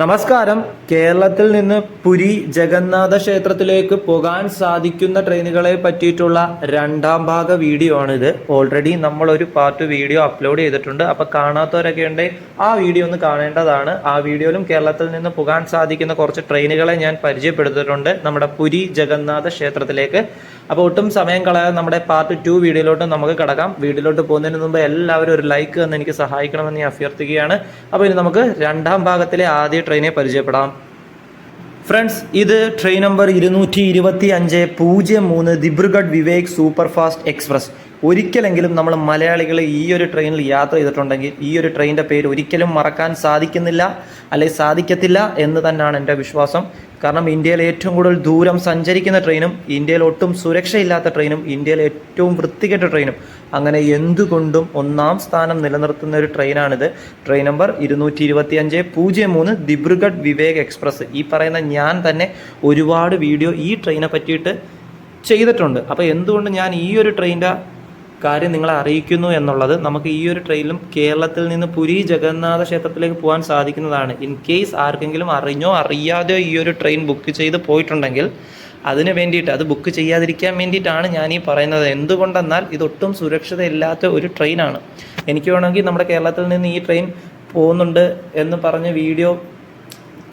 നമസ്കാരം. കേരളത്തിൽ നിന്ന് പുരി ജഗന്നാഥ ക്ഷേത്രത്തിലേക്ക് പോകാൻ സാധിക്കുന്ന ട്രെയിനുകളെ പറ്റിയിട്ടുള്ള രണ്ടാം ഭാഗ വീഡിയോ ആണിത്. ഓൾറെഡി നമ്മൾ ഒരു പാർട്ട് വീഡിയോ അപ്ലോഡ് ചെയ്തിട്ടുണ്ട്. അപ്പൊ കാണാത്തവരൊക്കെ ഉണ്ടെങ്കിൽ ആ വീഡിയോ ഒന്ന് കാണേണ്ടതാണ്. ആ വീഡിയോയിലും കേരളത്തിൽ നിന്ന് പോകാൻ സാധിക്കുന്ന കുറച്ച് ട്രെയിനുകളെ ഞാൻ പരിചയപ്പെടുത്തിയിട്ടുണ്ട്. നമ്മുടെ പുരി ജഗന്നാഥ ക്ഷേത്രത്തിലേക്ക്. അപ്പോൾ ഒട്ടും സമയം കളയാതെ നമ്മുടെ പാർട്ട് ടു വീഡിയോയിലോട്ട് നമുക്ക് കിടക്കാം. വീഡിയോയിലോട്ട് പോകുന്നതിന് മുമ്പ് എല്ലാവരും ഒരു ലൈക്ക് തന്ന് എനിക്ക് സഹായിക്കണമെന്ന് ഞാൻ അഭ്യർത്ഥിക്കുകയാണ്. അപ്പോൾ ഇനി നമുക്ക് രണ്ടാം ഭാഗത്തിലെ ആദ്യ ട്രെയിനെ പരിചയപ്പെടാം. ഫ്രണ്ട്സ് ഇത് ട്രെയിൻ നമ്പർ ഇരുന്നൂറ്റി ഇരുപത്തി അഞ്ച് പൂജ്യം മൂന്ന് Dibrugarh Vivek super fast express ഒരിക്കലെങ്കിലും നമ്മൾ മലയാളികൾ ഈ ഒരു ട്രെയിനിൽ യാത്ര ചെയ്തിട്ടുണ്ടെങ്കിൽ ഈ ഒരു ട്രെയിനിന്റെ പേര് ഒരിക്കലും മറക്കാൻ സാധിക്കുന്നില്ല അല്ലെങ്കിൽ സാധിക്കത്തില്ല എന്ന് തന്നെയാണ് എന്റെ വിശ്വാസം. കാരണം ഇന്ത്യയിൽ ഏറ്റവും കൂടുതൽ ദൂരം സഞ്ചരിക്കുന്ന ട്രെയിനും ഇന്ത്യയിൽ ഒട്ടും സുരക്ഷയില്ലാത്ത ട്രെയിനും ഇന്ത്യയിൽ ഏറ്റവും വൃത്തികെട്ട ട്രെയിനും അങ്ങനെ എന്തുകൊണ്ടും ഒന്നാം സ്ഥാനം നിലനിർത്തുന്ന ഒരു ട്രെയിനാണിത് ട്രെയിൻ നമ്പർ ഇരുന്നൂറ്റി ഇരുപത്തി അഞ്ച് പൂജ്യം മൂന്ന് ദിബ്രുഗഡ് വിവേക് എക്സ്പ്രസ് ഈ പറയുന്ന ഞാൻ തന്നെ ഒരുപാട് വീഡിയോ ഈ ട്രെയിനെ പറ്റിയിട്ട് ചെയ്തിട്ടുണ്ട്. അപ്പോൾ എന്തുകൊണ്ട് ഞാൻ ഈ ഒരു ട്രെയിനിന്റെ കാര്യം നിങ്ങളെ അറിയിക്കുന്നു എന്നുള്ളത് നമുക്ക് ഈ ഒരു ട്രെയിനിലും കേരളത്തിൽ നിന്ന് പുരി ജഗന്നാഥ ക്ഷേത്രത്തിലേക്ക് പോകാൻ സാധിക്കുന്നതാണ്. ഇൻ കേസ് ആർക്കെങ്കിലും അറിഞ്ഞോ അറിയാതെയോ ഈ ഒരു ട്രെയിൻ ബുക്ക് ചെയ്ത് പോയിട്ടുണ്ടെങ്കിൽ അതിന് വേണ്ടിയിട്ട് അത് ബുക്ക് ചെയ്യാതിരിക്കാൻ വേണ്ടിയിട്ടാണ് ഞാൻ ഈ പറയുന്നത്. എന്തുകൊണ്ടെന്നാൽ ഇതൊട്ടും സുരക്ഷിതയില്ലാത്ത ഒരു ട്രെയിനാണ് എനിക്ക് വേണമെങ്കിൽ നമ്മുടെ കേരളത്തിൽ നിന്ന് ഈ ട്രെയിൻ പോകുന്നുണ്ട് എന്ന് പറഞ്ഞ് വീഡിയോ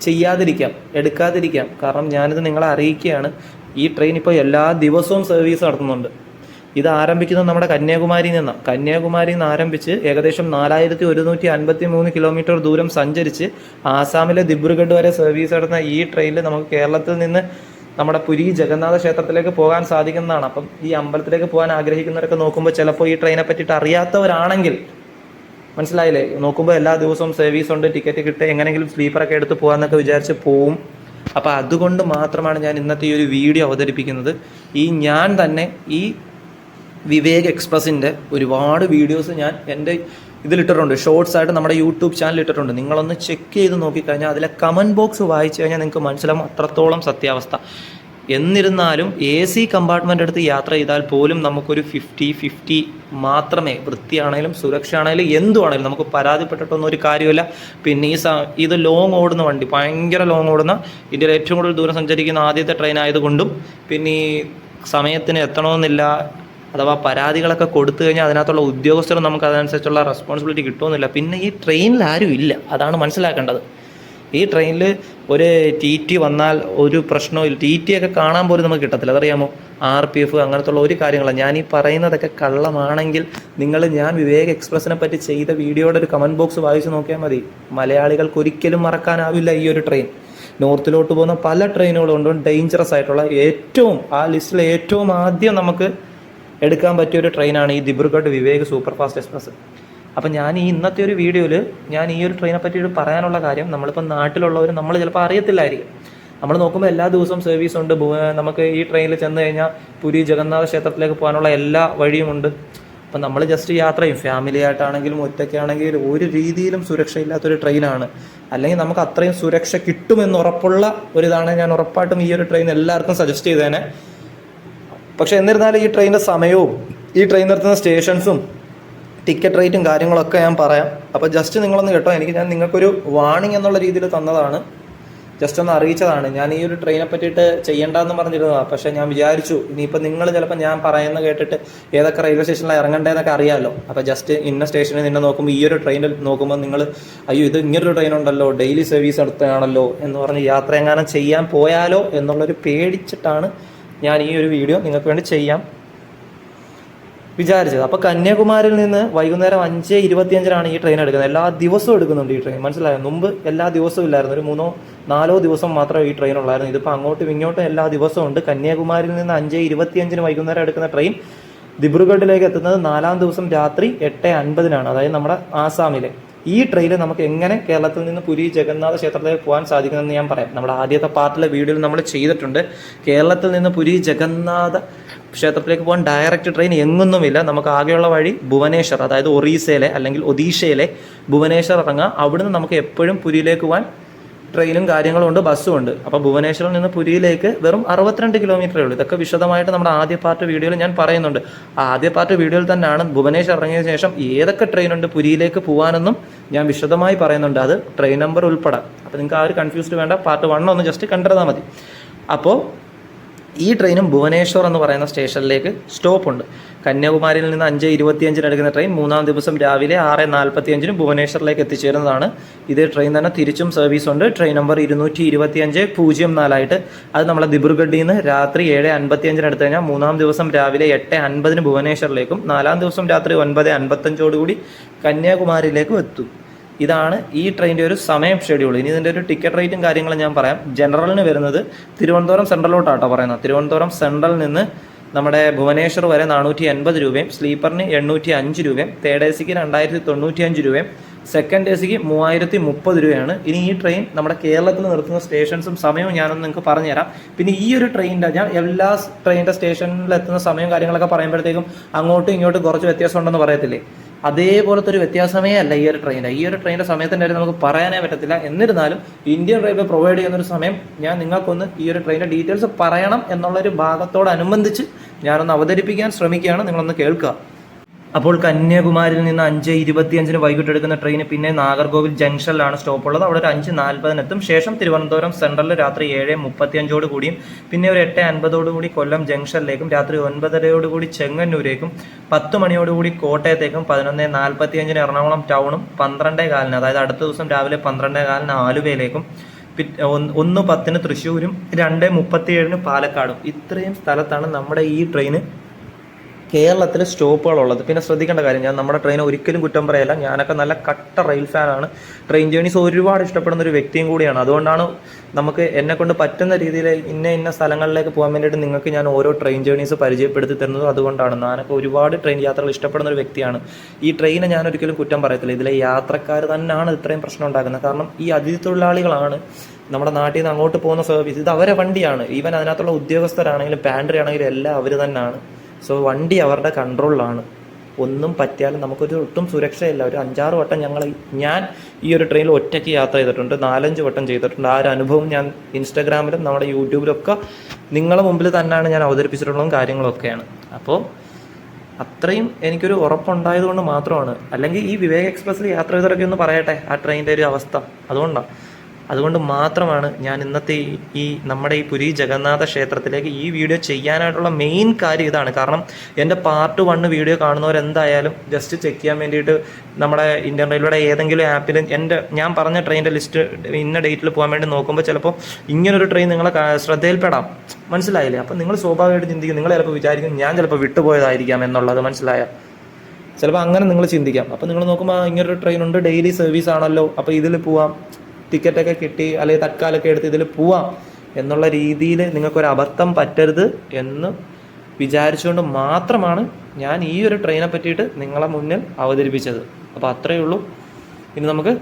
ചെയ്യാതിരിക്കാം എടുക്കാതിരിക്കാം. കാരണം ഞാനിത് നിങ്ങളെ അറിയിക്കുകയാണ്. ഈ ട്രെയിൻ ഇപ്പോൾ എല്ലാ ദിവസവും സർവീസ് നടത്തുന്നുണ്ട്. ഇത് ആരംഭിക്കുന്നത് നമ്മുടെ കന്യാകുമാരിയിൽ നിന്ന്. കന്യാകുമാരിയിൽ നിന്ന് ആരംഭിച്ച് ഏകദേശം നാലായിരത്തി ഒരുന്നൂറ്റി അൻപത്തി മൂന്ന് കിലോമീറ്റർ ദൂരം സഞ്ചരിച്ച് ആസാമിലെ ദിബ്രുഗഡ് വരെ സർവീസ് നടത്തുന്ന ഈ ട്രെയിനിൽ നമുക്ക് കേരളത്തിൽ നിന്ന് നമ്മുടെ പുരി ജഗന്നാഥ ക്ഷേത്രത്തിലേക്ക് പോകാൻ സാധിക്കുന്നതാണ്. അപ്പം ഈ അമ്പലത്തിലേക്ക് പോകാൻ ആഗ്രഹിക്കുന്നവരൊക്കെ നോക്കുമ്പോൾ ചിലപ്പോൾ ഈ ട്രെയിനെ പറ്റിയിട്ട് അറിയാത്തവരാണെങ്കിൽ മനസ്സിലായില്ലേ? നോക്കുമ്പോൾ എല്ലാ ദിവസവും സർവീസ് ഉണ്ട് ടിക്കറ്റ് കിട്ടുക എങ്ങനെയെങ്കിലും സ്ലീപ്പറൊക്കെ എടുത്ത് പോകാമെന്നൊക്കെ വിചാരിച്ച് പോവും. അപ്പോൾ അതുകൊണ്ട് മാത്രമാണ് ഞാൻ ഇന്നത്തെ ഈ ഒരു വീഡിയോ അവതരിപ്പിക്കുന്നത്. ഈ ഞാൻ തന്നെ ഈ വിവേക് എക്സ്പ്രസിന്റെ ഒരുപാട് വീഡിയോസ് ഞാൻ എന്റെ ഇതിലിട്ടിട്ടുണ്ട്. ഷോർട്സ് ആയിട്ട് നമ്മുടെ യൂട്യൂബ് ചാനൽ ഇട്ടിട്ടുണ്ട്. നിങ്ങളൊന്ന് ചെക്ക് ചെയ്ത് നോക്കിക്കഴിഞ്ഞാൽ അതിലെ കമന്റ് ബോക്സ് വായിച്ചു കഴിഞ്ഞാൽ നിങ്ങൾക്ക് മനസ്സിലാവും അത്രത്തോളം സത്യാവസ്ഥ. എന്നിരുന്നാലും എ സി കമ്പാർട്ട്മെന്റ് എടുത്ത് യാത്ര ചെയ്താൽ പോലും നമുക്കൊരു ഫിഫ്റ്റി ഫിഫ്റ്റി മാത്രമേ വൃത്തിയാണേലും സുരക്ഷ ആണേലും എന്തുവാണേലും നമുക്ക് പരാതിപ്പെട്ടിട്ടൊന്നും ഒരു കാര്യമില്ല. പിന്നെ ഈ ഇത് ലോങ് ഓടുന്ന വണ്ടി ഭയങ്കര ലോങ് ഓടുന്ന ഇന്ത്യയിൽ ഏറ്റവും കൂടുതൽ ദൂരം സഞ്ചരിക്കുന്ന ആദ്യത്തെ ട്രെയിൻ ആയതുകൊണ്ടും പിന്നെ ഈ സമയത്തിന് എത്തണമെന്നില്ല അഥവാ പരാതികളൊക്കെ കൊടുത്തു കഴിഞ്ഞാൽ അതിനകത്തുള്ള ഉദ്യോഗസ്ഥരും നമുക്ക് അതനുസരിച്ചുള്ള റെസ്പോൺസിബിലിറ്റി കിട്ടുമെന്നില്ല. പിന്നെ ഈ ട്രെയിനിൽ ആരും ഇല്ല. അതാണ് മനസ്സിലാക്കേണ്ടത്. ഈ ട്രെയിനിൽ ഒരു ടി ടി വന്നാൽ ഒരു പ്രശ്നവും ടി ടി ഒക്കെ കാണാൻ പോലും നമുക്ക് കിട്ടത്തില്ല. അതറിയാമോ? ആർ പി എഫ് അങ്ങനത്തുള്ള ഒരു കാര്യങ്ങളാണ് ഞാൻ ഈ പറയുന്നതൊക്കെ കള്ളമാണെങ്കിൽ നിങ്ങൾ ഞാൻ വിവേക് എക്സ്പ്രസിനെ പറ്റി ചെയ്ത വീഡിയോയുടെ ഒരു കമന്റ് ബോക്സ് വായിച്ച് നോക്കിയാൽ മതി. മലയാളികൾക്ക് ഒരിക്കലും മറക്കാനാവില്ല ഈ ഒരു ട്രെയിൻ നോർത്തിലോട്ട് പോകുന്ന പല ട്രെയിനുകളും ഉണ്ട്. ഡേഞ്ചറസ് ആയിട്ടുള്ള ഏറ്റവും ആ ലിസ്റ്റിലെ ഏറ്റവും ആദ്യം നമുക്ക് എടുക്കാൻ പറ്റിയ ഒരു ട്രെയിനാണ് ഈ Dibrugarh Vivek super fast express അപ്പം ഞാൻ ഈ ഇന്നത്തെ ഒരു വീഡിയോയിൽ ഞാൻ ഈ ഒരു ട്രെയിനെ പറ്റിയിട്ട് പറയാനുള്ള കാര്യം നമ്മളിപ്പോൾ നാട്ടിലുള്ളവർ നമ്മൾ ചിലപ്പോൾ അറിയത്തില്ലായിരിക്കും. നമ്മൾ നോക്കുമ്പോൾ എല്ലാ ദിവസവും സർവീസ് ഉണ്ട്. നമുക്ക് ഈ ട്രെയിനിൽ ചെന്ന് കഴിഞ്ഞാൽ പുരി ജഗന്നാഥ ക്ഷേത്രത്തിലേക്ക് പോകാനുള്ള എല്ലാ വഴിയുമുണ്ട് അപ്പം നമ്മൾ ജസ്റ്റ് യാത്ര ചെയ്യും ഫാമിലി ആയിട്ടാണെങ്കിലും ഒറ്റയ്ക്കാണെങ്കിലും ഒരു രീതിയിലും സുരക്ഷയില്ലാത്തൊരു ട്രെയിനാണ് അല്ലെങ്കിൽ നമുക്ക് അത്രയും സുരക്ഷ കിട്ടുമെന്ന് ഉറപ്പുള്ള ഒരിതാണ് ഞാൻ ഉറപ്പായിട്ടും ഈ ഒരു ട്രെയിൻ എല്ലാവർക്കും സജസ്റ്റ് ചെയ്തേനെ. പക്ഷെ എന്നിരുന്നാലും ഈ ട്രെയിനിന്റെ സമയവും ഈ ട്രെയിൻ നിർത്തുന്ന സ്റ്റേഷൻസും ടിക്കറ്റ് റേറ്റും കാര്യങ്ങളൊക്കെ ഞാൻ പറയാം. അപ്പോൾ ജസ്റ്റ് നിങ്ങളൊന്ന് കേട്ടോ എനിക്ക് ഞാൻ നിങ്ങൾക്കൊരു വാണിംഗ് എന്നുള്ള രീതിയിൽ തന്നതാണ്. ജസ്റ്റ് ഒന്ന് അറിയിച്ചതാണ്. ഞാൻ ഈ ഒരു ട്രെയിനെ പറ്റിയിട്ട് ചെയ്യേണ്ടതെന്ന് പറഞ്ഞിരുന്നതാണ് പക്ഷേ ഞാൻ വിചാരിച്ചു ഇനിയിപ്പോൾ നിങ്ങൾ ചിലപ്പോൾ ഞാൻ പറയുന്നത് കേട്ടിട്ട് ഏതൊക്കെ റെയിൽവേ സ്റ്റേഷനിൽ ഇറങ്ങേണ്ടതെന്നൊക്കെ അറിയാമല്ലോ അപ്പോൾ ജസ്റ്റ് ഇന്ന സ്റ്റേഷനിൽ നിന്നെ നോക്കുമ്പോൾ ഈ ഒരു ട്രെയിനിൽ നോക്കുമ്പോൾ നിങ്ങൾ അയ്യോ ഇത് ഇങ്ങനൊരു ട്രെയിൻ ഉണ്ടല്ലോ ഡെയിലി സർവീസ് നടത്തുകയാണല്ലോ എന്ന് പറഞ്ഞ് യാത്ര എങ്ങാനും ചെയ്യാൻ പോയാലോ എന്നുള്ളൊരു പേടിച്ചിട്ടാണ് ഞാൻ ഈ ഒരു വീഡിയോ നിങ്ങൾക്ക് വേണ്ടി ചെയ്യാം. വിചാരിച്ചത്. അപ്പോൾ കന്യാകുമാരിയിൽ നിന്ന് വൈകുന്നേരം അഞ്ച് ഇരുപത്തിയഞ്ചിനാണ് ഈ ട്രെയിൻ എടുക്കുന്നത്. എല്ലാ ദിവസവും എടുക്കുന്നുണ്ട് ഈ ട്രെയിൻ മനസ്സിലായോ? മുമ്പ് എല്ലാ ദിവസവും ഇല്ലായിരുന്നു. ഒരു മൂന്നോ നാലോ ദിവസം മാത്രമേ ഈ ട്രെയിൻ ഉള്ളായിരുന്നു. ഇതിപ്പോൾ അങ്ങോട്ടും ഇങ്ങോട്ടും എല്ലാ ദിവസവും ഉണ്ട്. കന്യാകുമാരിയിൽ നിന്ന് അഞ്ച് ഇരുപത്തിയഞ്ചിന് വൈകുന്നേരം എടുക്കുന്ന ട്രെയിൻ ദിബ്രുഗഡിലേക്ക് എത്തുന്നത് നാലാം ദിവസം രാത്രി എട്ട് അൻപതിനാണ്. അതായത് നമ്മുടെ ആസാമിലെ. ഈ ട്രെയിൻ നമുക്ക് എങ്ങനെ കേരളത്തിൽ നിന്ന് പുരി ജഗന്നാഥ ക്ഷേത്രത്തിലേക്ക് പോകാൻ സാധിക്കുമെന്ന് ഞാൻ പറയാം. നമ്മുടെ ആദ്യത്തെ പാർട്ടിലെ വീഡിയോയിൽ നമ്മൾ ചെയ്തിട്ടുണ്ട്. കേരളത്തിൽ നിന്ന് പുരി ജഗന്നാഥ ക്ഷേത്രത്തിലേക്ക് പോകാൻ ഡയറക്റ്റ് ട്രെയിൻ എങ്ങൊന്നുമില്ല. നമുക്ക് ആകെയുള്ള വഴി ഭുവനേശ്വർ അതായത് ഒറീസയിലെ അല്ലെങ്കിൽ ഒഡീഷയിലെ ഭുവനേശ്വർ ഇറങ്ങുക അവിടുന്ന് നമുക്ക് എപ്പോഴും പുരിയിലേക്ക് പോകാൻ ട്രെയിനും കാര്യങ്ങളും ഉണ്ട് ബസ്സും ഉണ്ട്. അപ്പോൾ ഭുവനേശ്വറിൽ നിന്ന് പുരിയിലേക്ക് വെറും അറുപത്തിരണ്ട് കിലോമീറ്ററേ ഉള്ളൂ. ഇതൊക്കെ വിശദമായിട്ട് നമ്മുടെ ആദ്യ പാർട്ട് വീഡിയോയിൽ ഞാൻ പറയുന്നുണ്ട്. ആദ്യ പാർട്ട് വീഡിയോയിൽ തന്നെയാണ് ഭുവനേശ്വർ ഇറങ്ങിയ ശേഷം ഏതൊക്കെ ട്രെയിനുണ്ട് പുരിയിലേക്ക് പോകാനെന്നും ഞാൻ വിശദമായി പറയുന്നുണ്ട്. അത് ട്രെയിൻ നമ്പർ ഉൾപ്പെടെ. അപ്പോൾ നിങ്ങൾക്ക് ആ ഒരു കൺഫ്യൂസ്ഡ് വേണ്ട. പാർട്ട് വൺ ഒന്ന് ജസ്റ്റ് കണ്ടിരുന്നാൽ മതി. അപ്പോൾ ഈ ട്രെയിനും ഭുവനേശ്വർ എന്ന് പറയുന്ന സ്റ്റേഷനിലേക്ക് സ്റ്റോപ്പ് ഉണ്ട്. കന്യാകുമാരിയിൽ നിന്ന് അഞ്ച് ഇരുപത്തിയഞ്ചിന് എടുക്കുന്ന ട്രെയിൻ മൂന്നാം ദിവസം രാവിലെ ആറ് നാൽപ്പത്തി അഞ്ചിന് ഭുവനേശ്വറിലേക്ക് എത്തിച്ചേരുന്നതാണ്. ഇതേ ട്രെയിൻ തന്നെ തിരിച്ചും സർവീസ് ഉണ്ട്. ട്രെയിൻ നമ്പർ ഇരുന്നൂറ്റി ഇരുപത്തിയഞ്ച് പൂജ്യം നാലായിട്ട്. അത് നമ്മളെ ദിബ്രുഗഡിൽ നിന്ന് രാത്രി ഏഴ് അൻപത്തി അഞ്ചിന് എടുത്തു കഴിഞ്ഞാൽ മൂന്നാം ദിവസം രാവിലെ എട്ട് അൻപതിന് ഭുവനേശ്വറിലേക്കും നാലാം ദിവസം രാത്രി ഒൻപത് അൻപത്തഞ്ചോടുകൂടി കന്യാകുമാരിയിലേക്കും എത്തും. ഇതാണ് ഈ ട്രെയിനിന്റെ ഒരു സമയം ഷെഡ്യൂൾ ഇനി ഇതിന്റെ ഒരു ടിക്കറ്റ് റേറ്റും കാര്യങ്ങളും ഞാൻ പറയാം. ജനറലിന് വരുന്നത് തിരുവനന്തപുരം സെൻട്രലോട്ടാട്ടോ പറയുന്നത്. തിരുവനന്തപുരം സെൻട്രലിൽ നിന്ന് നമ്മുടെ ഭുവനേശ്വർ വരെ നാനൂറ്റി എൺപത് രൂപയും സ്ലീപ്പറിന് എണ്ണൂറ്റി അഞ്ച് രൂപയും തേർഡ് എ സിക്ക് രണ്ടായിരത്തി തൊണ്ണൂറ്റി അഞ്ച് രൂപയും സെക്കൻഡ് എ സിക്ക് മൂവായിരത്തി മുപ്പത് രൂപയാണ്. ഇനി ഈ ട്രെയിൻ നമ്മുടെ കേരളത്തിൽ നിർത്തുന്ന സ്റ്റേഷൻസും സമയവും ഞാനൊന്ന് നിങ്ങൾക്ക് പറഞ്ഞുതരാം. പിന്നെ ഈ ഒരു ട്രെയിനിന്റെ ഞാൻ എല്ലാ ട്രെയിനിന്റെ സ്റ്റേഷനിലെത്തുന്ന സമയവും സമയം കാര്യങ്ങളൊക്കെ പറയുമ്പോഴത്തേക്കും അങ്ങോട്ടും ഇങ്ങോട്ടും കുറച്ച് വ്യത്യാസം ഉണ്ടെന്ന് പറയത്തില്ലേ? അതേപോലത്തെ ഒരു വ്യത്യാസമേ അല്ല ഈ ഒരു ട്രെയിനിന്റെ ഈ ഒരു ട്രെയിനിന്റെ സമയത്തിന്റെ കാര്യം നമുക്ക് പറയാനേ പറ്റത്തില്ല. എന്നിരുന്നാലും ഇന്ത്യൻ റെയിൽവേ പ്രൊവൈഡ് ചെയ്യുന്ന ഒരു സമയം ഞാൻ നിങ്ങൾക്കൊന്ന് ഈ ഒരു ട്രെയിനിന്റെ ഡീറ്റെയിൽസ് പറയണം എന്നുള്ളൊരു ഭാഗത്തോടനുബന്ധിച്ച് ഞാനൊന്ന് അവതരിപ്പിക്കാൻ ശ്രമിക്കുകയാണ്. നിങ്ങളൊന്ന് കേൾക്കുക. അപ്പോൾ കന്യാകുമാരിയിൽ നിന്ന് അഞ്ച് ഇരുപത്തിയഞ്ചിന് വൈകിട്ട് എടുക്കുന്ന ട്രെയിൻ പിന്നെ നാഗർകോവിൽ ജംഗ്ഷനിലാണ് സ്റ്റോപ്പ് ഉള്ളത് അവിടെ ഒരു അഞ്ച് നാൽപ്പതിനെത്തും ശേഷം തിരുവനന്തപുരം സെൻട്രലിൽ രാത്രി ഏഴ് മുപ്പത്തിയഞ്ചോട് കൂടിയും പിന്നെ ഒരു എട്ട് അൻപതോട് കൂടി കൊല്ലം ജംഗ്ഷനിലേക്കും രാത്രി ഒൻപതരയോടുകൂടി ചെങ്ങന്നൂരേക്കും പത്ത് മണിയോടുകൂടി കോട്ടയത്തേക്കും പതിനൊന്ന് നാൽപ്പത്തിയഞ്ചിന് എറണാകുളം ടൗണും പന്ത്രണ്ടേ കാലിന് അതായത് അടുത്ത ദിവസം രാവിലെ പന്ത്രണ്ടേ കാലിന് ആലുവയിലേക്കും ഒന്ന് പത്തിന് തൃശ്ശൂരും രണ്ട് മുപ്പത്തിയേഴിന് പാലക്കാടും. ഇത്രയും സ്ഥലത്താണ് നമ്മുടെ ഈ ട്രെയിന് കേരളത്തിൽ സ്റ്റോപ്പുകളുള്ളത്. പിന്നെ ശ്രദ്ധിക്കേണ്ട കാര്യം ഞാൻ നമ്മുടെ ട്രെയിൻ ഒരിക്കലും കുറ്റം പറയല്ല. ഞാനൊക്കെ നല്ല കട്ട റെയിൽ ഫാനാണ് ട്രെയിൻ ജേണീസ് ഒരുപാട് ഇഷ്ടപ്പെടുന്ന ഒരു വ്യക്തിയും കൂടിയാണ്. അതുകൊണ്ടാണ് നമുക്ക് എന്നെ കൊണ്ട് പറ്റുന്ന രീതിയിൽ ഇന്ന ഇന്ന സ്ഥലങ്ങളിലേക്ക് പോകാൻ വേണ്ടിയിട്ട് നിങ്ങൾക്ക് ഞാൻ ഓരോ ട്രെയിൻ ജേണീസ് പരിചയപ്പെടുത്തി തരുന്നത് അതുകൊണ്ടാണ്. ഞാനൊക്കെ ഒരുപാട് ട്രെയിൻ യാത്രകൾ ഇഷ്ടപ്പെടുന്ന ഒരു വ്യക്തിയാണ്. ഈ ട്രെയിനെ ഞാൻ ഒരിക്കലും കുറ്റം പറയത്തില്ല. ഇതിലെ യാത്രക്കാർ തന്നെയാണ് ഇത്രയും പ്രശ്നം ഉണ്ടാക്കുന്നത്. കാരണം ഈ അതിഥി തൊഴിലാളികളാണ് നമ്മുടെ നാട്ടിൽ നിന്ന് അങ്ങോട്ട് പോകുന്ന സർവീസ് ഇത് അവരെ വണ്ടിയാണ്. ഈവൻ അതിനകത്തുള്ള ഉദ്യോഗസ്ഥരാണെങ്കിലും പാൻട്രി ആണെങ്കിലും എല്ലാം അവർ തന്നെയാണ്. സോ വണ്ടി അവരുടെ കൺട്രോളിലാണ് ഒന്നും പറ്റിയാലും നമുക്കൊരു ഒട്ടും സുരക്ഷയില്ല. ഒരു അഞ്ചാറ് വട്ടം ഞങ്ങൾ ഞാൻ ഈ ഒരു ട്രെയിനിൽ ഒറ്റയ്ക്ക് യാത്ര ചെയ്തിട്ടുണ്ട്. നാലഞ്ച് വട്ടം ചെയ്തിട്ടുണ്ട്. ആ ഒരു അനുഭവം ഞാൻ ഇൻസ്റ്റാഗ്രാമിലും നമ്മുടെ യൂട്യൂബിലും ഒക്കെ നിങ്ങളെ മുമ്പിൽ തന്നെയാണ് ഞാൻ അവതരിപ്പിച്ചിട്ടുള്ളതും കാര്യങ്ങളൊക്കെയാണ്. അപ്പോൾ അത്രയും എനിക്കൊരു ഉറപ്പുണ്ടായതുകൊണ്ട് മാത്രമാണ്. അല്ലെങ്കിൽ ഈ വിവേക് എക്സ്പ്രസ്സിൽ യാത്ര ചെയ്തവരൊക്കെ ഒന്ന് പറയട്ടെ ആ ട്രെയിനിന്റെ ഒരു അവസ്ഥ. അതുകൊണ്ടാണ് അതുകൊണ്ട് മാത്രമാണ് ഞാൻ ഇന്നത്തെ ഈ നമ്മുടെ ഈ പുരി ജഗന്നാഥ ക്ഷേത്രത്തിലേക്ക് ഈ വീഡിയോ ചെയ്യാനായിട്ടുള്ള മെയിൻ കാര്യം ഇതാണ്. കാരണം എന്റെ പാർട്ട് വണ്ണ് വീഡിയോ കാണുന്നവരെന്തായാലും ജസ്റ്റ് ചെക്ക് ചെയ്യാൻ വേണ്ടിയിട്ട് നമ്മുടെ ഇന്ത്യൻ റെയിൽവേയുടെ ഏതെങ്കിലും ആപ്പിൽ എന്റെ ഞാൻ പറഞ്ഞ ട്രെയിനിന്റെ ലിസ്റ്റ് ഇന്ന ഡേറ്റിൽ പോകാൻ വേണ്ടി നോക്കുമ്പോൾ ചിലപ്പോൾ ഇങ്ങനൊരു ട്രെയിൻ നിങ്ങളെ ശ്രദ്ധയിൽപ്പെടാം. മനസ്സിലായില്ലേ? അപ്പം നിങ്ങൾ സ്വാഭാവികമായിട്ട് ചിന്തിക്കും. നിങ്ങൾ ചിലപ്പോൾ വിചാരിക്കും ഞാൻ ചിലപ്പോൾ വിട്ടുപോയതായിരിക്കാം എന്നുള്ളത് മനസ്സിലായ. ചിലപ്പോൾ അങ്ങനെ നിങ്ങൾ ചിന്തിക്കാം. അപ്പോൾ നിങ്ങൾ നോക്കുമ്പോൾ ഇങ്ങനൊരു ട്രെയിൻ ഉണ്ട്. ഡെയിലി സർവീസ് ആണല്ലോ. അപ്പോൾ ഇതിൽ പോവാം. ടിക്കറ്റൊക്കെ കിട്ടി അല്ലെങ്കിൽ തൽക്കാലൊക്കെ എടുത്ത് ഇതിൽ പോവാം എന്നുള്ള രീതിയിൽ നിങ്ങൾക്കൊരു അബദ്ധം പറ്റരുത് എന്ന് വിചാരിച്ചുകൊണ്ട് മാത്രമാണ് ഞാൻ ഈ ഒരു ട്രെയിനെ പറ്റിയിട്ട് നിങ്ങളെ മുന്നിൽ അവതരിപ്പിച്ചത്. അപ്പോൾ അത്രയേ ഉള്ളൂ. ഇനി നമുക്ക്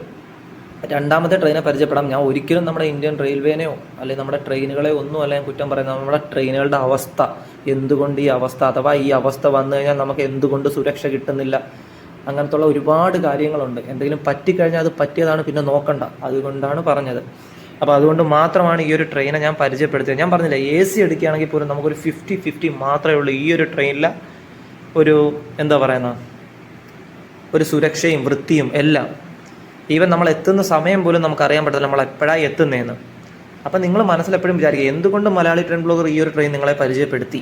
രണ്ടാമത്തെ ട്രെയിനെ പരിചയപ്പെടാം. ഞാൻ ഒരിക്കലും നമ്മുടെ ഇന്ത്യൻ റെയിൽവേനെയോ അല്ലെങ്കിൽ നമ്മുടെ ട്രെയിനുകളെ ഒന്നും അല്ല ഞാൻ കുറ്റം പറയുന്നത്. നമ്മുടെ ട്രെയിനുകളുടെ അവസ്ഥ. എന്തുകൊണ്ട് ഈ അവസ്ഥ? അഥവാ ഈ അവസ്ഥ വന്നു കഴിഞ്ഞാൽ നമുക്ക് എന്തുകൊണ്ട് സുരക്ഷ കിട്ടുന്നില്ല? അങ്ങനത്തുള്ള ഒരുപാട് കാര്യങ്ങളുണ്ട്. എന്തെങ്കിലും പറ്റിക്കഴിഞ്ഞാൽ അത് പറ്റിയതാണ് പിന്നെ നോക്കണ്ട. അതുകൊണ്ടാണ് പറഞ്ഞത്. അപ്പോൾ അതുകൊണ്ട് മാത്രമാണ് ഈ ഒരു ട്രെയിനെ ഞാൻ പരിചയപ്പെടുത്തിയത്. ഞാൻ പറഞ്ഞില്ല എ സി എടുക്കുകയാണെങ്കിൽ പോലും നമുക്കൊരു ഫിഫ്റ്റി ഫിഫ്റ്റി മാത്രമേ ഉള്ളൂ ഈ ഒരു ട്രെയിനിലെ ഒരു എന്താ പറയുന്ന ഒരു സുരക്ഷയും വൃത്തിയും എല്ലാം. ഈവൻ നമ്മൾ എത്തുന്ന സമയം പോലും നമുക്ക് അറിയാൻ പറ്റില്ല നമ്മൾ എപ്പോഴാണ് എത്തുന്നതെന്ന് അപ്പം നിങ്ങൾ മനസ്സിലെപ്പോഴും വിചാരിക്കുക എന്തുകൊണ്ട് മലയാളി ട്രെയിൻ ബ്ലോഗർ ഈ ഒരു ട്രെയിൻ നിങ്ങളെ പരിചയപ്പെടുത്തി?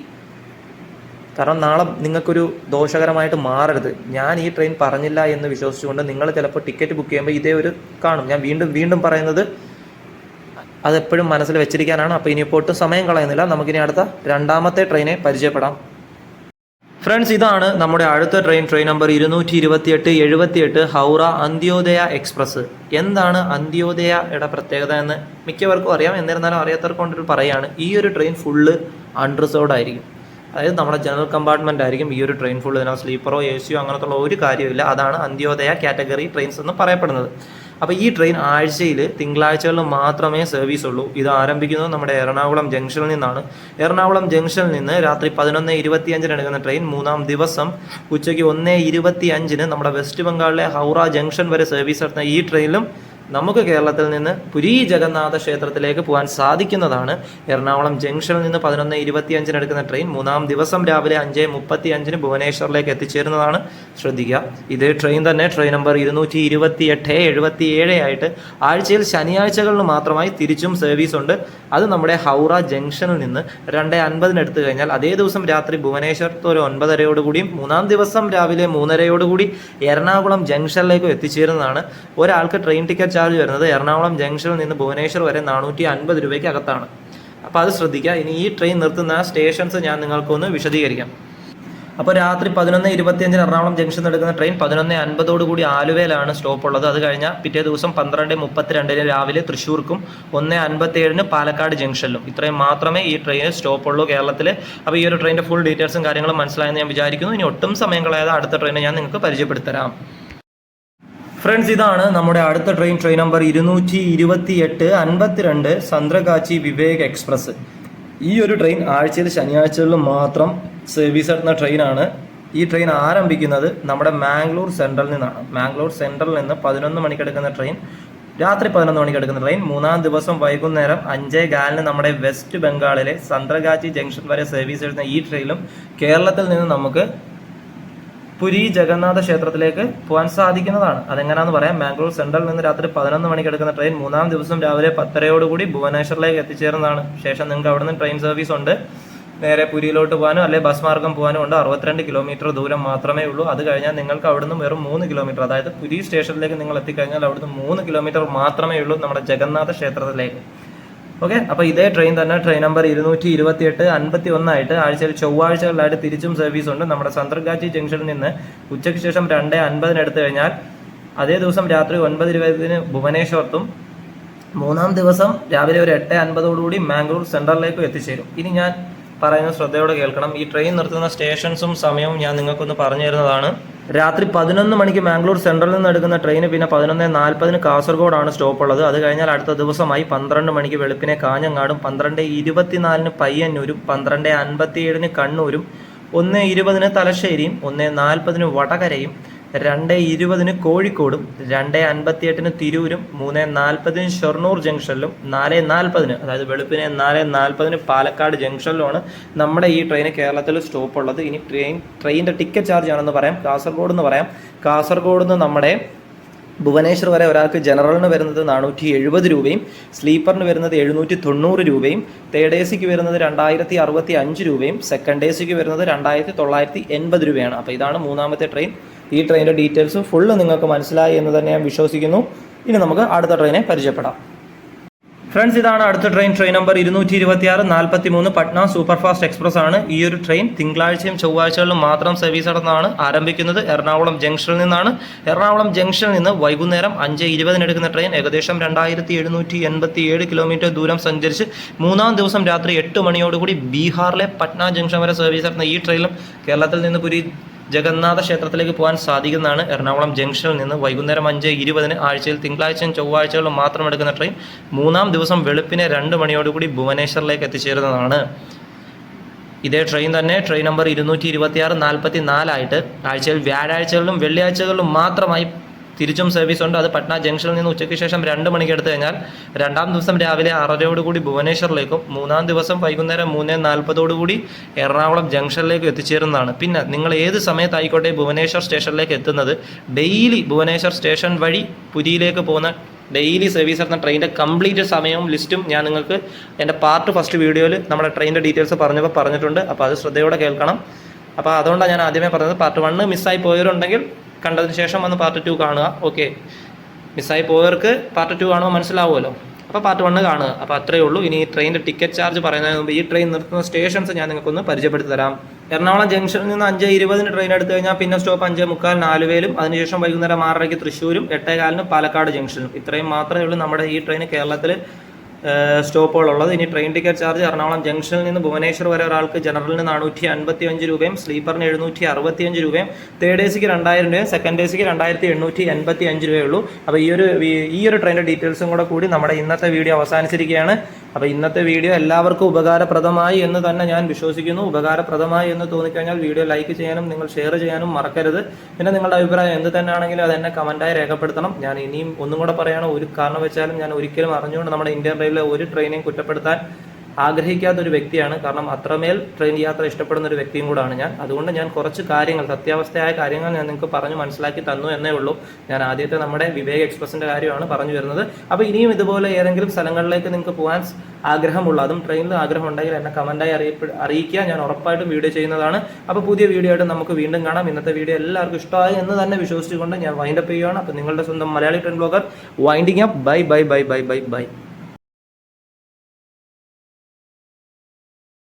കാരണം നാളെ നിങ്ങൾക്കൊരു ദോഷകരമായിട്ട് മാറരുത്. ഞാൻ ഈ ട്രെയിൻ പറഞ്ഞില്ല എന്ന് വിശ്വസിച്ചുകൊണ്ട് നിങ്ങൾ ചിലപ്പോൾ ടിക്കറ്റ് ബുക്ക് ചെയ്യുമ്പോൾ ഇതേ ഒരു കാണും. ഞാൻ വീണ്ടും വീണ്ടും പറയുന്നത് അതെപ്പോഴും മനസ്സിൽ വെച്ചിരിക്കാനാണ്. അപ്പോൾ ഇനിയിപ്പോൾ ഒട്ടും സമയം കളയുന്നില്ല. നമുക്കിനി അടുത്ത രണ്ടാമത്തെ ട്രെയിനെ പരിചയപ്പെടാം. ഫ്രണ്ട്സ് ഇതാണ് നമ്മുടെ അടുത്ത ട്രെയിൻ ട്രെയിൻ നമ്പർ ഇരുന്നൂറ്റി ഇരുപത്തിയെട്ട് എഴുപത്തിയെട്ട് ഹൗറ അന്ത്യോദയ എക്സ്പ്രസ് എന്താണ് അന്ത്യോദയയുടെ പ്രത്യേകത എന്ന് മിക്കവർക്കും അറിയാം. എന്നിരുന്നാലും അറിയാത്തവർക്ക് കൊണ്ടൊരു പറയാണ്. ഈ ഒരു ട്രെയിൻ ഫുള്ള് അൺറിസർവ്ഡ് ആയിരിക്കും. അതായത് നമ്മുടെ ജനറൽ കമ്പാർട്ട്മെന്റ് ആയിരിക്കും ഈ ഒരു ട്രെയിൻ ഫുൾ ഇതിനകത്ത് സ്ലീപ്പറോ എ സിയോ അങ്ങനത്തുള്ള ഒരു കാര്യമില്ല. അതാണ് അന്ത്യോദയ കാറ്റഗറി ട്രെയിൻസ് എന്ന് പറയപ്പെടുന്നത്. അപ്പോൾ ഈ ട്രെയിൻ ആഴ്ചയിൽ തിങ്കളാഴ്ചകളിൽ മാത്രമേ സർവീസ് ഉള്ളൂ. ഇത് ആരംഭിക്കുന്നത് നമ്മുടെ എറണാകുളം ജംഗ്ഷനിൽ നിന്നാണ്. എറണാകുളം ജംഗ്ഷനിൽ നിന്ന് രാത്രി പതിനൊന്ന് ഇരുപത്തി അഞ്ചിന് എടുക്കുന്ന ട്രെയിൻ മൂന്നാം ദിവസം ഉച്ചയ്ക്ക് ഒന്ന് ഇരുപത്തി അഞ്ചിന് നമ്മുടെ വെസ്റ്റ് ബംഗാളിലെ ഹൗറ ജംഗ്ഷൻ വരെ സർവീസ് നടത്തുന്ന ഈ ട്രെയിനിലും നമുക്ക് കേരളത്തിൽ നിന്ന് പുരി ജഗന്നാഥ ക്ഷേത്രത്തിലേക്ക് പോകാൻ സാധിക്കുന്നതാണ്. എറണാകുളം ജംഗ്ഷനിൽ നിന്ന് പതിനൊന്ന് ഇരുപത്തിയഞ്ചിന് എടുക്കുന്ന ട്രെയിൻ മൂന്നാം ദിവസം രാവിലെ അഞ്ച് മുപ്പത്തി അഞ്ചിന് ഭുവനേശ്വറിലേക്ക് എത്തിച്ചേരുന്നതാണ്. ശ്രദ്ധിക്കുക. ഇതേ ട്രെയിൻ തന്നെ ട്രെയിൻ നമ്പർ ഇരുന്നൂറ്റി ഇരുപത്തി എട്ട് എഴുപത്തി ഏഴ് ആയിട്ട് ആഴ്ചയിൽ ശനിയാഴ്ചകളിൽ മാത്രമായി തിരിച്ചും സർവീസ് ഉണ്ട്. അത് നമ്മുടെ ഹൗറ ജംഗ്ഷനിൽ നിന്ന് രണ്ട് അൻപതിന് എടുത്തു കഴിഞ്ഞാൽ അതേ ദിവസം രാത്രി ഭുവനേശ്വരത്ത് ഒരു ഒൻപതരയോടുകൂടിയും മൂന്നാം ദിവസം രാവിലെ മൂന്നരയോടുകൂടി എറണാകുളം ജംഗ്ഷനിലേക്കും എത്തിച്ചേരുന്നതാണ്. ഒരാൾക്ക് ട്രെയിൻ ടിക്കറ്റ് ചാർജ് വരുന്നത് എറണാകുളം ജംഗ്ഷനിൽ നിന്ന് ഭുവനേശ്വർ വരെ നാനൂറ്റി അൻപത് രൂപയ്ക്ക് അകത്താണ്. അപ്പോൾ അത് ശ്രദ്ധിക്കുക. ഇനി ഈ ട്രെയിൻ നിർത്തുന്ന സ്റ്റേഷൻസ് ഞാൻ നിങ്ങൾക്കൊന്ന് വിശദീകരിക്കാം. അപ്പോൾ രാത്രി പതിനൊന്ന് ഇരുപത്തിയഞ്ചിന് എറണാകുളം ജംഗ്ഷൻ എടുക്കുന്ന ട്രെയിൻ പതിനൊന്ന് അൻപതോടുകൂടി ആലുവയിലാണ് സ്റ്റോപ്പ് ഉള്ളത്. അത് കഴിഞ്ഞാൽ പിറ്റേ ദിവസം പന്ത്രണ്ട് മുപ്പത്തിരണ്ടിന് രാവിലെ തൃശ്ശൂർക്കും ഒന്ന് അൻപത്തിയേഴിന് പാലക്കാട് ജംഗ്ഷനിലും. ഇത്രയും മാത്രമേ ഈ ട്രെയിനിൽ സ്റ്റോപ്പ് ഉള്ളൂ കേരളത്തിൽ അപ്പോൾ ഈ ഒരു ട്രെയിനിന്റെ ഫുൾ ഡീറ്റെയിൽസും കാര്യങ്ങളും മനസ്സിലായെന്ന് ഞാൻ വിചാരിക്കുന്നു. ഇനി ഒട്ടും സമയം കളയാതെ അടുത്ത ട്രെയിനെ ഞാൻ നിങ്ങൾക്ക് പരിചയപ്പെടുത്തരാം. ഫ്രണ്ട്സ് ഇതാണ് നമ്മുടെ അടുത്ത ട്രെയിൻ ട്രെയിൻ നമ്പർ ഇരുന്നൂറ്റി ഇരുപത്തി എട്ട് അൻപത്തിരണ്ട് സന്ദ്രകാച്ചി വിവേക് എക്സ്പ്രസ് ഈ ഒരു ട്രെയിൻ ആഴ്ചയിൽ ശനിയാഴ്ചകളിൽ മാത്രം സർവീസ് നടത്തുന്ന ട്രെയിനാണ് ഈ ട്രെയിൻ ആരംഭിക്കുന്നത് നമ്മുടെ മാംഗ്ലൂർ സെൻട്രലിൽ നിന്നാണ്. മാംഗ്ലൂർ സെൻട്രലിൽ നിന്ന് പതിനൊന്ന് മണിക്ക് എടുക്കുന്ന ട്രെയിൻ രാത്രി പതിനൊന്ന് മണിക്ക് എടുക്കുന്ന ട്രെയിൻ മൂന്നാം ദിവസം വൈകുന്നേരം അഞ്ചേ കാലിന് നമ്മുടെ വെസ്റ്റ് ബംഗാളിലെ സന്ദ്രകാച്ചി ജംഗ്ഷൻ വരെ സർവീസ് എടുക്കുന്ന ഈ ട്രെയിനും കേരളത്തിൽ നിന്ന് നമുക്ക് പുരി ജഗന്നാഥ ക്ഷേത്രത്തിലേക്ക് പോകാൻ സാധിക്കുന്നതാണ്. അതെങ്ങനെയാന്ന് പറയാം. ബാംഗ്ലൂർ സെൻട്രലിൽ നിന്ന് രാത്രി പതിനൊന്ന് മണിക്ക് എടുക്കുന്ന ട്രെയിൻ മൂന്നാം ദിവസം രാവിലെ പത്തരയോടുകൂടി ഭുവനേശ്വറിലേക്ക് എത്തിച്ചേരുന്നതാണ്. ശേഷം നിങ്ങൾക്ക് അവിടെ ട്രെയിൻ സർവീസ് ഉണ്ട്. നേരെ പുരിയിലോട്ട് പോകാനോ അല്ലെ ബസ് മാർഗം പോകാനോ ഉണ്ട്. അറുപത്തിരണ്ട് കിലോമീറ്റർ ദൂരം മാത്രമേ ഉള്ളൂ. അത് കഴിഞ്ഞാൽ നിങ്ങൾക്ക് അവിടുന്ന് വെറും മൂന്ന് കിലോമീറ്റർ അതായത് പുരി സ്റ്റേഷനിലേക്ക് നിങ്ങൾ എത്തിക്കഴിഞ്ഞാൽ അവിടുന്ന് മൂന്ന് കിലോമീറ്റർ മാത്രമേ ഉള്ളൂ നമ്മുടെ ജഗന്നാഥ ക്ഷേത്രത്തിലേക്ക്. ഓക്കെ അപ്പോൾ ഇതേ ട്രെയിൻ തന്നെ ട്രെയിൻ നമ്പർ ഇരുന്നൂറ്റി ഇരുപത്തി എട്ട് അൻപത്തി ഒന്നായിട്ട് ആഴ്ചയിൽ ചൊവ്വാഴ്ചകളിലായിട്ട് തിരിച്ചും സർവീസ് ഉണ്ട്. നമ്മുടെ സന്ത്രഗാച്ചി ജംഗ്ഷനിൽ നിന്ന് ഉച്ചയ്ക്ക് ശേഷം രണ്ട് അൻപതിന് കഴിഞ്ഞാൽ അതേ ദിവസം രാത്രി ഒൻപത് ഇരുപതിന് ഭുവനേശ്വർത്തും മൂന്നാം ദിവസം രാവിലെ ഒരു എട്ട് അൻപതോടുകൂടി മാംഗ്ലൂർ സെൻട്രലിലേക്കും എത്തിച്ചേരും. ഇനി ഞാൻ പറയുന്നത് ശ്രദ്ധയോടെ കേൾക്കണം. ഈ ട്രെയിൻ നിർത്തുന്ന സ്റ്റേഷൻസും സമയവും ഞാൻ നിങ്ങൾക്കൊന്ന് പറഞ്ഞു തരുന്നതാണ്. രാത്രി പതിനൊന്ന് മണിക്ക് മാംഗ്ലൂർ സെൻട്രലിൽ നിന്ന് എടുക്കുന്ന ട്രെയിൻ പിന്നെ പതിനൊന്ന് നാൽപ്പതിന് കാസർഗോഡാണ് സ്റ്റോപ്പ് ഉള്ളത്. അത് കഴിഞ്ഞാൽ അടുത്ത ദിവസമായി പന്ത്രണ്ട് മണിക്ക് വെളുപ്പിനെ കാഞ്ഞങ്ങാടും പന്ത്രണ്ട് ഇരുപത്തിനാലിന് പയ്യന്നൂരും പന്ത്രണ്ട് അൻപത്തിയേഴിന് കണ്ണൂരും ഒന്ന് ഇരുപതിന് തലശ്ശേരിയും ഒന്ന് നാൽപ്പതിന് വടകരയും രണ്ട് ഇരുപതിന് കോഴിക്കോടും രണ്ട് അൻപത്തിയെട്ടിന് തിരൂരും മൂന്ന് നാൽപ്പതിന് ഷൊർണൂർ ജംഗ്ഷനിലും നാല് നാൽപ്പതിന് അതായത് വെളുപ്പിനെ നാല് നാൽപ്പതിന് പാലക്കാട് ജംഗ്ഷനിലുമാണ് നമ്മുടെ ഈ ട്രെയിൻ കേരളത്തിൽ സ്റ്റോപ്പ് ഉള്ളത് ഇനി ട്രെയിൻ ട്രെയിനിന്റെ ടിക്കറ്റ് ചാർജ് ആണെന്ന് പറയാം. കാസർഗോഡ് എന്ന് പറയാം. കാസർഗോഡ് നിന്ന് നമ്മുടെ ഭുവനേശ്വർ വരെ ഒരാൾക്ക് ജനറലിന് വരുന്നത് നാനൂറ്റി എഴുപത് രൂപയും സ്ലീപ്പറിന് വരുന്നത് എഴുന്നൂറ്റി തൊണ്ണൂറ് രൂപയും തേർഡ് എ സിക്ക് വരുന്നത് രണ്ടായിരത്തി അറുപത്തി അഞ്ച് രൂപയും സെക്കൻഡ് എ സിക്ക് വരുന്നത് രണ്ടായിരത്തി തൊള്ളായിരത്തി എൺപത് രൂപയാണ്. അപ്പോൾ ഇതാണ് മൂന്നാമത്തെ ട്രെയിൻ. ഈ ട്രെയിനിന്റെ ഡീറ്റെയിൽസ് ഫുള്ള് നിങ്ങൾക്ക് മനസ്സിലായി എന്ന് തന്നെ ഞാൻ വിശ്വസിക്കുന്നു. ഇനി നമുക്ക് അടുത്ത ട്രെയിനെ പരിചയപ്പെടാം. ഫ്രണ്ട്സ് ഇതാണ് അടുത്ത ട്രെയിൻ ട്രെയിൻ നമ്പർ ഇരുന്നൂറ്റി ഇരുപത്തി ആറ് നാൽപ്പത്തി മൂന്ന് പട്ന സൂപ്പർ ഫാസ്റ്റ് എക്സ്പ്രസ് ആണ് ഈ ഒരു ട്രെയിൻ തിങ്കളാഴ്ചയും ചൊവ്വാഴ്ചകളിലും മാത്രം സർവീസ് നടന്നാണ് ആരംഭിക്കുന്നത്. എറണാകുളം ജംഗ്ഷനിൽ നിന്നാണ്. എറണാകുളം ജംഗ്ഷനിൽ നിന്ന് വൈകുന്നേരം അഞ്ച് ഇരുപതിന് എടുക്കുന്ന ട്രെയിൻ ഏകദേശം രണ്ടായിരത്തി എഴുന്നൂറ്റി എൺപത്തി ഏഴ് കിലോമീറ്റർ ദൂരം സഞ്ചരിച്ച് മൂന്നാം ദിവസം രാത്രി എട്ട് മണിയോടുകൂടി ബീഹാറിലെ പട്ന ജംഗ്ഷൻ വരെ സർവീസ് നടത്തുന്ന ഈ ട്രെയിനിലും കേരളത്തിൽ നിന്ന് പുരി ജഗന്നാഥ ക്ഷേത്രത്തിലേക്ക് പോകാൻ സാധിക്കുന്നതാണ് എറണാകുളം ജംഗ്ഷനിൽ നിന്ന് വൈകുന്നേരം അഞ്ച് ഇരുപതിന് ആഴ്ചയിൽ തിങ്കളാഴ്ചയും ചൊവ്വാഴ്ചകളും മാത്രം എടുക്കുന്ന ട്രെയിൻ മൂന്നാം ദിവസം വെളുപ്പിനെ രണ്ട് മണിയോടുകൂടി ഭുവനേശ്വറിലേക്ക് എത്തിച്ചേരുന്നതാണ്. ഇതേ ട്രെയിൻ തന്നെ ട്രെയിൻ നമ്പർ ഇരുന്നൂറ്റി ഇരുപത്തിയാറ് നാൽപ്പത്തി നാലായിട്ട് ആഴ്ചയിൽ വ്യാഴാഴ്ചകളിലും വെള്ളിയാഴ്ചകളിലും മാത്രമായി തിരിച്ചും സർവീസ് ഉണ്ട്. അത് പട്ന ജംഗ്ഷനിൽ നിന്ന് ഉച്ചയ്ക്ക് ശേഷം രണ്ട് മണിക്ക് എടുത്തു കഴിഞ്ഞാൽ രണ്ടാം ദിവസം രാവിലെ ആറരയോടുകൂടി ഭുവനേശ്വറിലേക്കും മൂന്നാം ദിവസം വൈകുന്നേരം മൂന്ന് നാൽപ്പതോടുകൂടി എറണാകുളം ജംഗ്ഷനിലേക്ക് എത്തിച്ചേരുന്നതാണ്. പിന്നെ നിങ്ങൾ ഏത് സമയത്തായിക്കോട്ടെ ഭുവനേശ്വർ സ്റ്റേഷനിലേക്ക് എത്തുന്നത് ഡെയിലി ഭുവനേശ്വർ സ്റ്റേഷൻ വഴി പുരിയിലേക്ക് പോകുന്ന ഡെയിലി സർവീസ് നടത്തുന്ന ട്രെയിനിന്റെ കംപ്ലീറ്റ് സമയവും ലിസ്റ്റും ഞാൻ നിങ്ങൾക്ക് എന്റെ പാർട്ട് ഫസ്റ്റ് വീഡിയോയിൽ നമ്മുടെ ട്രെയിനിന്റെ ഡീറ്റെയിൽസ് പറഞ്ഞപ്പോൾ പറഞ്ഞിട്ടുണ്ട്. അപ്പോൾ അത് ശ്രദ്ധയോടെ കേൾക്കണം. അപ്പോൾ അതുകൊണ്ടാണ് ഞാൻ ആദ്യമേ പറഞ്ഞത് പാർട്ട് വണ്ണ് മിസ്സായി പോയവരുണ്ടെങ്കിൽ കണ്ടതിന് ശേഷം വന്ന് പാർട്ട് ടു കാണുക. ഓക്കെ മിസ്സായി പോയവർക്ക് പാർട്ട് ടു കാണുമ്പോൾ മനസ്സിലാവുമല്ലോ. അപ്പോൾ പാർട്ട് വണ്ണ് കാണുക. അപ്പോൾ അത്രയേ ഉള്ളൂ. ഇനി ട്രെയിനിന്റെ ടിക്കറ്റ് ചാർജ് പറയുന്നതിന് മുമ്പ് ഈ ട്രെയിൻ നിർത്തുന്ന സ്റ്റേഷൻസ് ഞാൻ നിങ്ങൾക്കൊന്ന് പരിചയപ്പെടുത്തി തരാം. എറണാകുളം ജംഗ്ഷനിൽ നിന്ന് അഞ്ച് ഇരുപതിന് ട്രെയിൻ എടുത്തു കഴിഞ്ഞാൽ പിന്നെ സ്റ്റോപ്പ് അഞ്ച് മുക്കാൽ നാലുവേലും അതിനുശേഷം വൈകുന്നേരം ആറരയ്ക്ക് തൃശ്ശൂരും എട്ടേകാലിന് പാലക്കാട് ജംഗ്ഷനും ഇത്രയും മാത്രമേ ഉള്ളൂ നമ്മുടെ ഈ ട്രെയിൻ കേരളത്തിൽ സ്റ്റോപ്പുകളുള്ളത്. ഇനി ട്രെയിൻ ടിക്കറ്റ് ചാർജ് എറണാകുളം ജംഗ്ഷനിൽ നിന്ന് ഭുവനേശ്വർ വരെ ഒരാൾക്ക് ജനറലിന് നാനൂറ്റി അൻപത്തി അഞ്ച് രൂപയും സ്ലീപ്പറിന് എഴുന്നൂറ്റി അറുപത്തി അഞ്ച് രൂപയും തേർഡ് എ സിക്ക് രണ്ടായിരം രൂപയും സെക്കൻഡ് എ സിക്ക് രണ്ടായിരത്തി എണ്ണൂറ്റി എൺപത്തി അഞ്ച് രൂപയുള്ളൂ അപ്പോൾ ഈ ഒരു ഈ ഒരു ട്രെയിനിന്റെ ഡീറ്റെയിൽസും കൂടെ കൂടി നമ്മുടെ ഇന്നത്തെ വീഡിയോ അവസാനിച്ചിരിക്കുകയാണ്. അപ്പോൾ ഇന്നത്തെ വീഡിയോ എല്ലാവർക്കും ഉപകാരപ്രദമായി എന്ന് തന്നെ ഞാൻ വിശ്വസിക്കുന്നു. ഉപകാരപ്രദമായി എന്ന് തോന്നിക്കഴിഞ്ഞാൽ വീഡിയോ ലൈക്ക് ചെയ്യാനും നിങ്ങൾ ഷെയർ ചെയ്യാനും മറക്കരുത്. പിന്നെ നിങ്ങളുടെ അഭിപ്രായം എന്ത് തന്നെയാണെങ്കിലും അത് എന്നെ കമന്റായി രേഖപ്പെടുത്തണം. ഞാൻ ഇനിയും ഒന്നും കൂടെ പറയണം. ഒരു കാരണം വെച്ചാലും ഞാൻ ഒരിക്കലും അറിഞ്ഞുകൊണ്ട് നമ്മുടെ ഇന്ത്യൻ റെയിൽവേ ഒരു ട്രെയിനെയും കുറ്റപ്പെടുത്താൻ ആഗ്രഹിക്കാത്ത ഒരു വ്യക്തിയാണ്. കാരണം അത്രമേൽ ട്രെയിൻ യാത്ര ഇഷ്ടപ്പെടുന്ന ഒരു വ്യക്തിയും കൂടാണ് ഞാൻ. അതുകൊണ്ട് ഞാൻ കുറച്ച് കാര്യങ്ങൾ സത്യാവസ്ഥയായ കാര്യങ്ങൾ ഞാൻ നിങ്ങൾക്ക് പറഞ്ഞു മനസ്സിലാക്കി തന്നു എന്നേ ഉള്ളൂ. ഞാൻ ആദ്യത്തെ നമ്മുടെ വിവേക് എക്സ്പ്രസിന്റെ കാര്യമാണ് പറഞ്ഞു വരുന്നത്. അപ്പോൾ ഇനിയും ഇതുപോലെ ഏതെങ്കിലും സ്ഥലങ്ങളിലേക്ക് നിങ്ങൾക്ക് പോകാൻ ആഗ്രഹമുള്ള അതും ട്രെയിനിൽ ആഗ്രഹം ഉണ്ടെങ്കിൽ എന്നെ കമന്റായി അറിയപ്പെ അറിയിക്കുക. ഞാൻ ഉറപ്പായിട്ടും വീഡിയോ ചെയ്യുന്നതാണ്. അപ്പോൾ പുതിയ വീഡിയോ ആയിട്ട് നമുക്ക് വീണ്ടും കാണാം. ഇന്നത്തെ വീഡിയോ എല്ലാവർക്കും ഇഷ്ടമായി എന്ന് തന്നെ വിശ്വസിച്ചുകൊണ്ട് ഞാൻ വൈൻഡപ്പ് ചെയ്യുകയാണ്. അപ്പോൾ നിങ്ങളുടെ സ്വന്തം Malayali train blogger winding up bye bye bye bye bye bye